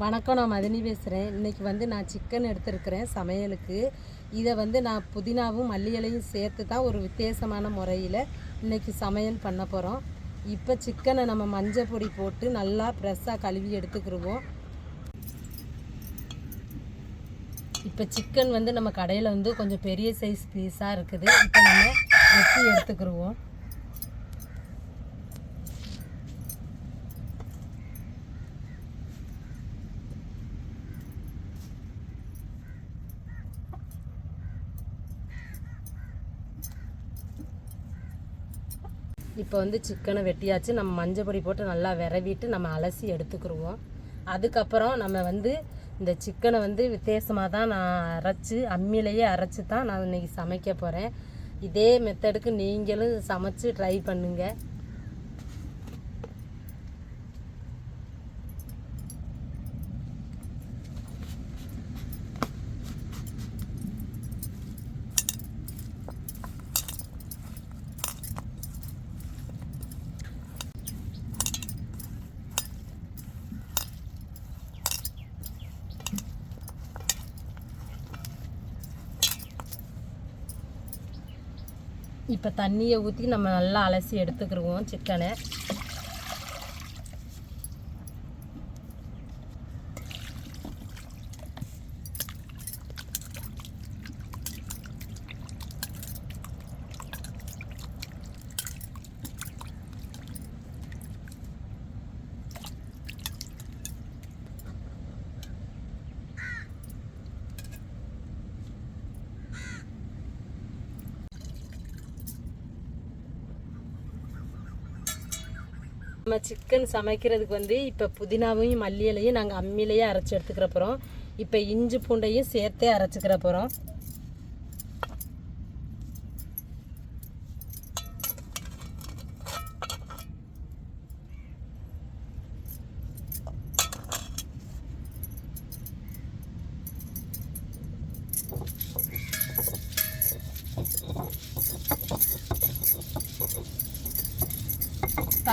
வணக்கம் நான் மதினி பேசுகிறேன் இன்றைக்கி வந்து நான் சிக்கன் எடுத்திருக்கிறேன் சமையலுக்கு. இதை வந்து நான் புதினாவும் மல்லி இலையும் சேர்த்து தான் ஒரு வித்தியாசமான முறையில் இன்றைக்கி சமையல் பண்ண போகிறோம் இப்போ சிக்கனை நம்ம மஞ்சள் பொடி போட்டு நல்லா ஃப்ரெஷ்ஷாக கழுவி எடுத்துக்கிருவோம். இப்போ சிக்கன் வந்து நம்ம கடையில் வந்து கொஞ்சம் பெரிய சைஸ் பீஸாக இருக்குது. இப்போ நம்ம வெட்டி எடுத்துக்கிருவோம். இப்போ வந்து சிக்கனை வெட்டியாச்சு. நம்ம மஞ்சள் பொடி போட்டு நல்லா விரவிட்டு நம்ம அலசி எடுத்துக்கிடுவோம் அதுக்கப்புறம் நம்ம வந்து இந்த சிக்கனை வந்து வித்தியாசமாக தான் நான் அரைச்சி அம்மியிலேயே அரைச்சி தான் நான் இன்னைக்கு சமைக்க போகிறேன் இதே மெத்தடுக்கு நீங்களும் சமைச்சு ட்ரை பண்ணுங்கள் இப்போ தண்ணியை ஊற்றி நம்ம நல்லா அலசி எடுத்துக்கிருவோம் சிக்கனை. நம்ம சிக்கன் சமைக்கிறதுக்கு வந்து இப்போ புதினாவையும் மல்லி இலையும் நாங்கள் அம்மியிலையே அரைச்சி எடுத்துக்கிற போகிறோம் இப்போ இஞ்சி பூண்டையும் சேர்த்தே அரைச்சிக்கிற போகிறோம்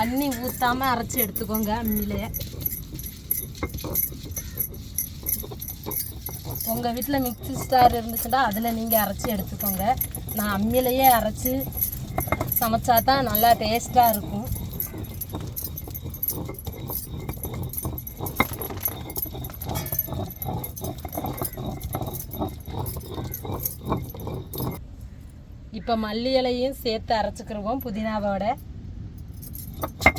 தண்ணி ஊற்றாம அரைச்சி எடுத்துக்கோங்க அம்மியிலே. உங்கள் வீட்டில் மிக்ஸி ஸ்டார் இருந்துச்சுன்னா அதில் நீங்கள் அரைச்சி எடுத்துக்கோங்க. நான் அம்மியிலேயே அரைச்சி சமைச்சா தான் நல்லா டேஸ்ட்டாக இருக்கும். இப்போ மல்லி இலையும் சேர்த்து அரைச்சிக்கிருவோம் புதினாவோட. you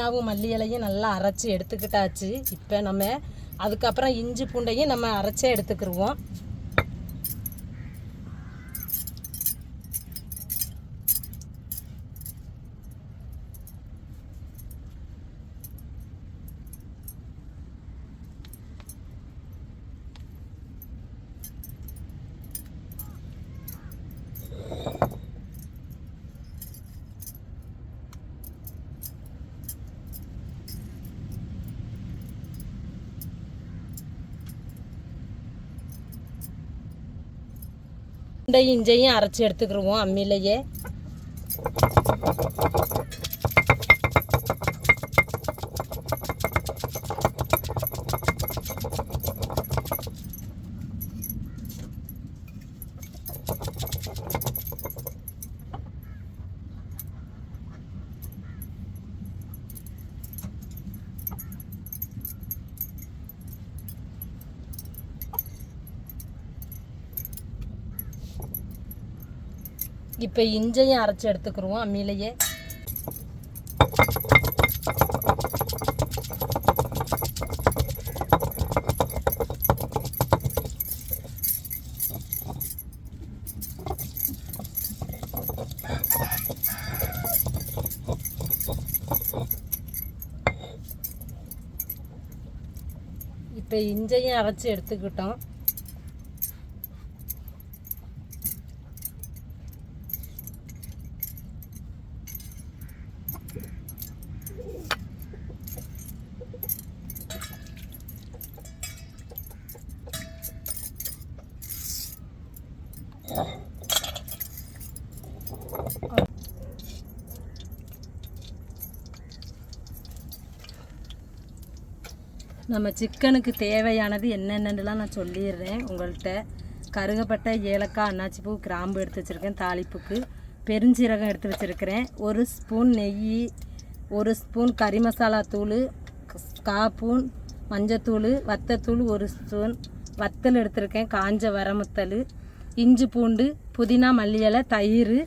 புதினாவும் மல்லி இலையும் நல்லா அரைச்சி எடுத்துக்கிட்டாச்சு. இப்போ நம்ம அதுக்கப்புறம் இஞ்சி பூண்டையும் நம்ம அரைச்சே எடுத்துக்கிடுவோம் பூண்டையும் இஞ்சையும் அரைச்சி எடுத்துக்கிருவோம் அம்மிலேயே இப்போ இஞ்சையும் அரைச்சி எடுத்துக்கிடுவோம் அம்மியிலையே. இப்போ இஞ்சையும் அரைச்சி எடுத்துக்கிட்டோம். நம்ம சிக்கனுக்கு தேவையானது என்னென்னலாம் நான் சொல்லிடுறேன். உங்கள்கிட்ட கருகப்பட்ட ஏலக்காய் அன்னாச்சிப்பூ கிராம்பு எடுத்து வச்சுருக்கேன் தாளிப்புக்கு. பெருஞ்சீரகம் எடுத்து வச்சுருக்கிறேன். ஒரு ஸ்பூன் நெய் ஒரு ஸ்பூன் கறி மசாலா தூள் காப்பூன் மஞ்சத்தூள் வத்தத்தூள் ஒரு ஸ்பூன். வத்தல் எடுத்திருக்கேன் காஞ்ச வரமுத்தல் இஞ்சி பூண்டு புதினா மல்லி இலை தயிர்.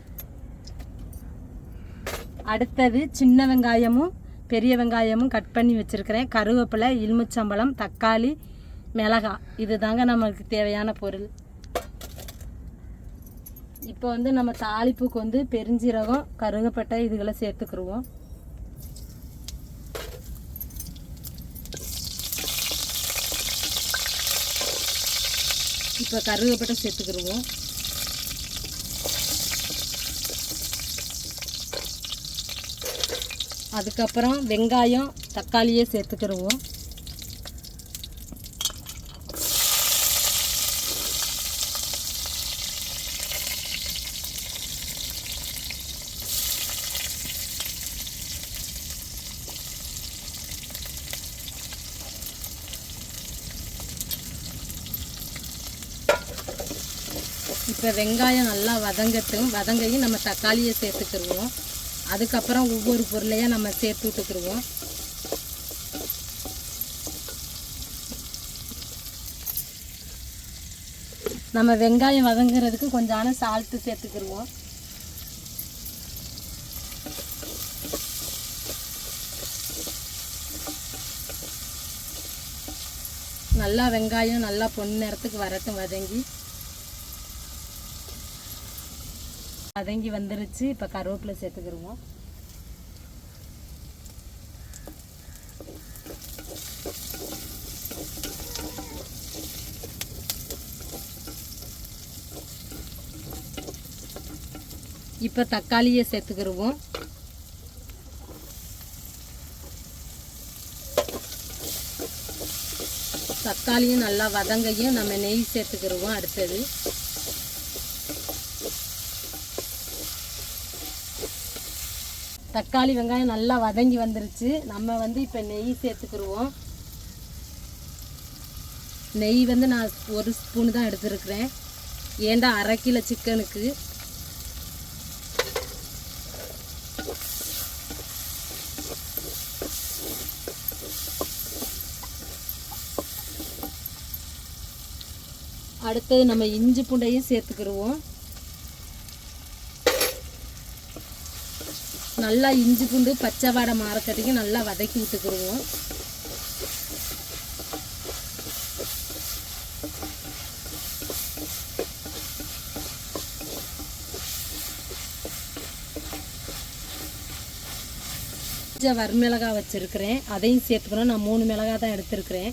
அடுத்தது சின்ன வெங்காயமும் பெரிய வெங்காயமும் கட் பண்ணி வச்சுருக்கிறேன். கருவேப்பிலை எலுமிச்சம்பழம் தக்காளி மிளகா. இது தாங்க நமக்கு தேவையான பொருள். இப்போ வந்து நம்ம தாளிப்புக்கு வந்து பெருஞ்சீரகம் கருகப்பட்டை இதுகளை சேர்த்துக்கிருவோம். இப்போ கருவேப்பட்டை சேர்த்துக்கிருவோம். அதுக்கப்புறம் வெங்காயம் தக்காளியே சேர்த்துக்கிடுவோம் இப்போ வெங்காயம் நல்லா வதங்கட்டும். வதங்கையும் நம்ம தக்காளியை சேர்த்துக்கிடுவோம் அதுக்கப்புறம் ஒவ்வொரு பொருளையும் நம்ம சேர்த்து விட்டுக்கிருவோம் நம்ம வெங்காயம் வதங்குறதுக்கு கொஞ்சம் சால்ட்டு சேர்த்துக்கிடுவோம். நல்லா வெங்காயம் நல்லா பொன் நேரத்துக்கு வரட்டும் வதங்கி. வதங்கி வந்துருச்சு. இப்போ கருவேப்பிலை சேர்த்துக்கிருவோம். இப்போ தக்காளியை சேர்த்துக்கிருவோம். தக்காளியும் நல்லா வதங்கையும் நம்ம நெய் சேர்த்துக்கிருவோம் அடுத்தது. தக்காளி வெங்காயம் நல்லா வதங்கி வந்துருச்சு. நம்ம வந்து இப்போ நெய் சேர்த்துக்கிடுவோம் நெய் வந்து நான் ஒரு ஸ்பூன் தான் எடுத்துருக்குறேன். ஏண்டா அரை கிலோ சிக்கனுக்கு? அடுத்தது நம்ம இஞ்சி பூண்டையும் சேர்த்துக்கிடுவோம் நல்லா இஞ்சி பூண்டு பச்சை வாடை மாறக்கட்டிக்கு நல்லா வதக்கி விட்டுக்கிருவோம் வறுமிளகா வரமிளகாய் வச்சுருக்கிறேன். அதையும் சேர்த்துக்கணும். நான் மூணு மிளகாய் தான் எடுத்திருக்கிறேன்.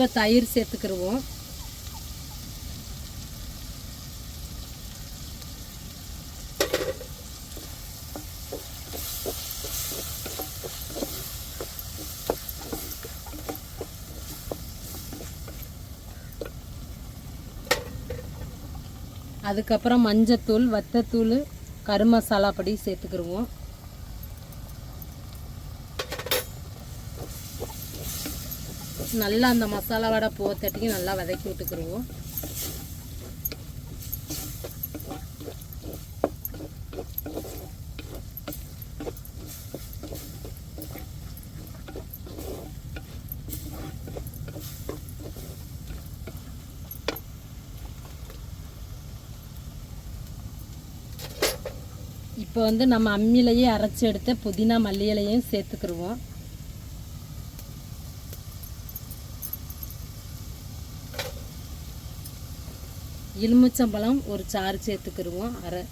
இப்போ தயிர் சேர்த்துக்கிருவோம். அதுக்கப்புறம் மஞ்சத்தூள் வத்தத்தூள் கருமசாலா பொடி சேர்த்துக்கிருவோம். நல்லா அந்த மசாலாவோட போத்தட்டியும் நல்லா வதக்கி விட்டுக்கிடுவோம் இப்போ வந்து நம்ம அம்மிலையே அரைச்சி எடுத்த புதினா மல்லி இலையும் சேர்த்துக்கிடுவோம் எலுமிச்சம்பழம் ஒரு சாறு சேர்த்துக்கிடுவோம் அரை.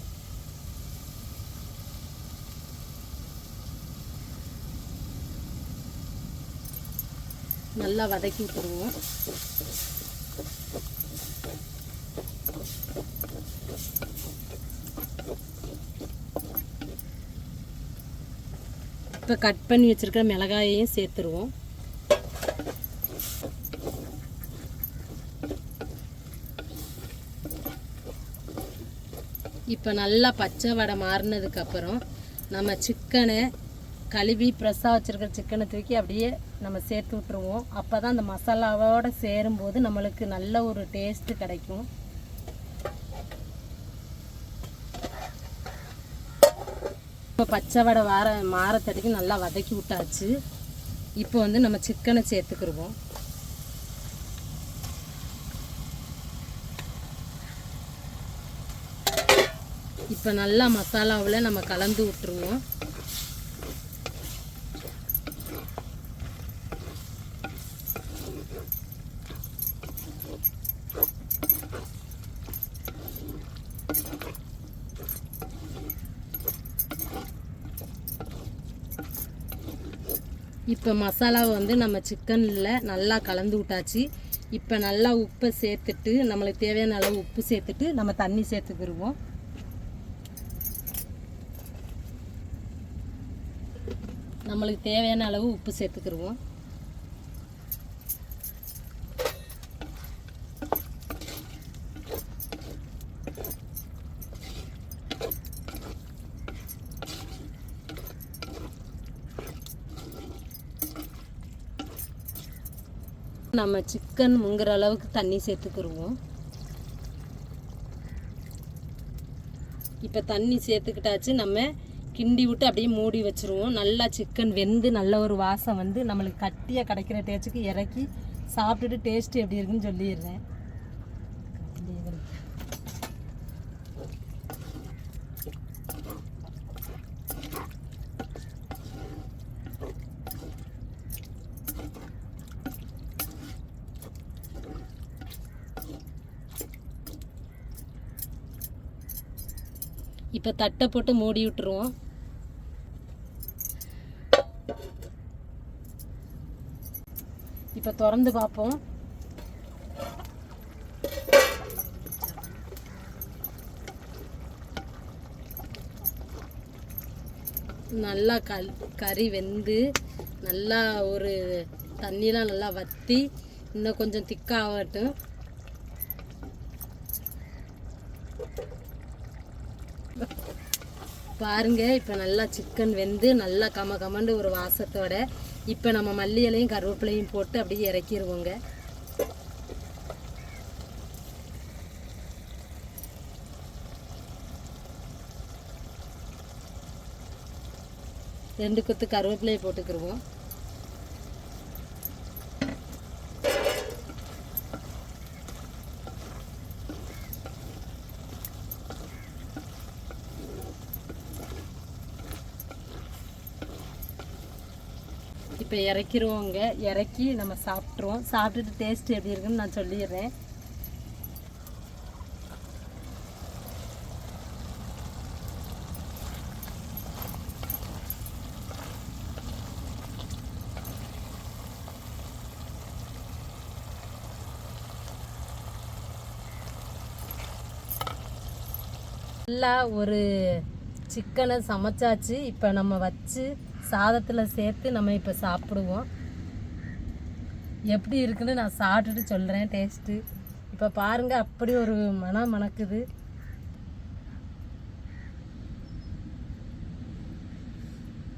நல்லா வதக்கி விட்டுருவோம். இப்போ கட் பண்ணி வச்சிருக்கிற மிளகாயையும் சேர்த்துருவோம். இப்போ நல்லா பச்சை வடை மாறினதுக்கப்புறம் நம்ம சிக்கனை கழுவி ஃப்ரெஷ்ஷாக வச்சுருக்கிற சிக்கனை தூக்கி அப்படியே நம்ம சேர்த்து விட்ருவோம் அப்போ தான் அந்த மசாலாவோடு சேரும்போது நம்மளுக்கு நல்ல ஒரு டேஸ்ட்டு கிடைக்கும். இப்போ பச்சை வடை வார மாறத்தடிக்கு நல்லா வதக்கி விட்டாச்சு. இப்போ வந்து நம்ம சிக்கனை சேர்த்துக்கிடுவோம் இப்போ நல்லா மசாலாவில் நம்ம கலந்து விட்டுருவோம். இப்போ மசாலாவை வந்து நம்ம சிக்கனில் நல்லா கலந்து விட்டாச்சு. இப்போ நல்லா உப்பை சேர்த்துட்டு நம்மளுக்கு தேவையான அளவு உப்பு சேர்த்துட்டு நம்ம தண்ணி சேர்த்துக்கிடுவோம் நம்மளுக்கு தேவையான அளவு உப்பு சேர்த்துக்கிருவோம். நம்ம சிக்கன் முங்குற அளவுக்கு தண்ணி சேர்த்துக்கிடுவோம் இப்போ தண்ணி சேர்த்துக்கிட்டாச்சு நம்ம கிண்டி விட்டு அப்படியே மூடி வச்சுருவோம். நல்லா சிக்கன் வெந்து நல்ல ஒரு வாசம் வந்து நம்மளுக்கு கட்டியாக கிடைக்கிற டேஸ்ட்டுக்கு இறக்கி சாப்பிட்டுட்டு டேஸ்ட்டு எப்படி இருக்குன்னு சொல்லிடுறேன். இப்போ தட்டை போட்டு மூடி விட்டுருவோம். இப்போ திறந்து பார்ப்போம். நல்லா கல் கறி வெந்து நல்லா ஒரு தண்ணிலாம் நல்லா வற்றி இன்னும் கொஞ்சம் திக்காகட்டும். பாருங்க இப்போ நல்லா சிக்கன் வெந்து நல்லா கம கமண்டு ஒரு வாசத்தோட இப்போ நம்ம மல்லி இலையும் கருவேப்பிலையும் போட்டு அப்படியே இறக்கிடுவோங்க ரெண்டு கொத்து கருவேப்பிலையை போட்டுக்கிருவோம். இப்போ இறக்கிருவோங்க. இறக்கி நம்ம சாப்பிட்ருவோம் சாப்பிட்டுட்டு டேஸ்ட் எப்படி இருக்குன்னு நான் சொல்லிடுறேன். நல்லா ஒரு சிக்கனை சமைச்சாச்சு. இப்போ நம்ம வச்சு சாதத்தில் சேர்த்து நம்ம இப்போ சாப்பிடுவோம். எப்படி இருக்குன்னு நான் சாப்பிட்டுட்டு சொல்கிறேன் டேஸ்ட்டு இப்போ பாருங்கள் அப்படி ஒரு மனம் மணக்குது.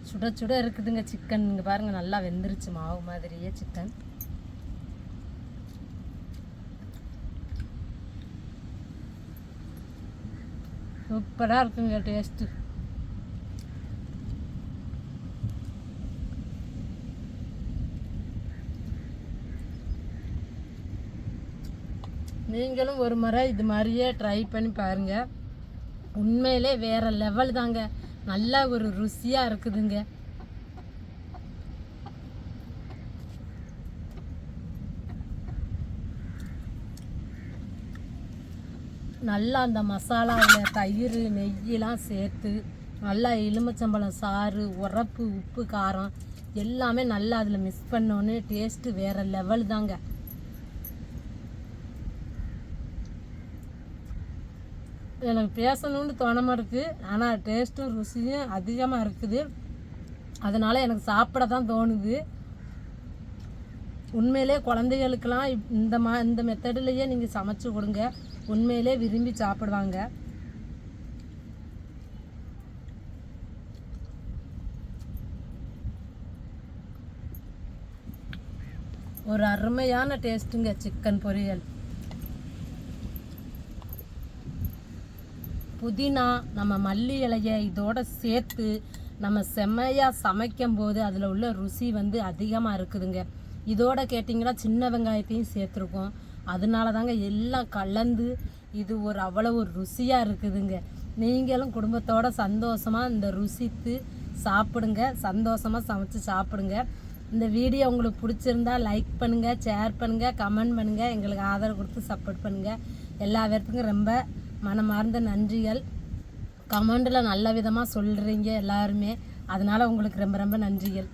சுட சுட இருக்குதுங்க சிக்கன் இங்கே பாருங்கள் நல்லா வெந்துருச்சு மாவு மாதிரியே சிக்கன் சூப்பராக இருக்குங்க டேஸ்ட்டு நீங்களும் ஒரு முறை இது மாதிரியே ட்ரை பண்ணி பாருங்கள் உண்மையிலே வேறு லெவல் தாங்க. நல்லா ஒரு ருசியாக இருக்குதுங்க. நல்லா அந்த மசாலாவில் தயிர் நெய்யெலாம் சேர்த்து நல்லா எலுமிச்சம்பழம் சாறு உரப்பு உப்பு காரம் எல்லாமே நல்லா அதில் மிக்ஸ் பண்ணோன்னே டேஸ்ட்டு வேறு லெவல் தாங்க. எனக்கு பேசணும்னு தோண மாட்டேது ஆனால் டேஸ்ட்டும் ருசியும் அதிகமாக இருக்குது. அதனால் எனக்கு சாப்பிட தான் தோணுது. உண்மையிலே குழந்தைகளுக்கெல்லாம் இப்- இந்த மா இந்த மெத்தடிலேயே நீங்கள் சமைச்சு கொடுங்க. உண்மையிலே விரும்பி சாப்பிடுவாங்க. ஒரு அருமையான டேஸ்ட்டுங்க சிக்கன் பொரியல். புதினா நம்ம மல்லி இலைய இதோட சேர்த்து நம்ம செம்மையாக சமைக்கும் போது அதில் உள்ள ருசி வந்து அதிகமாக இருக்குதுங்க. இதோட கேட்டிங்கன்னா சின்ன வெங்காயத்தையும் சேர்த்துருக்கோம். அதனால தாங்க எல்லாம் கலந்து இது ஒரு அவ்வளோ ஒரு ருசியாக இருக்குதுங்க. நீங்களும் குடும்பத்தோட சந்தோஷமாக இந்த ருசித்து சாப்பிடுங்க. சந்தோஷமாக சமைச்சு சாப்பிடுங்க. இந்த வீடியோ உங்களுக்கு பிடிச்சிருந்தா லைக் பண்ணுங்கள் ஷேர் பண்ணுங்கள் கமெண்ட் பண்ணுங்கள் எங்களுக்கு ஆதரவு கொடுத்து சப்போர்ட் பண்ணுங்கள் எல்லா பேர்த்துக்கும் ரொம்ப மனமார்ந்த நன்றிகள். கமெண்டில் நல்ல விதமாக சொல்கிறீங்க எல்லாருமே. அதனால் உங்களுக்கு ரொம்ப ரொம்ப நன்றிகள்.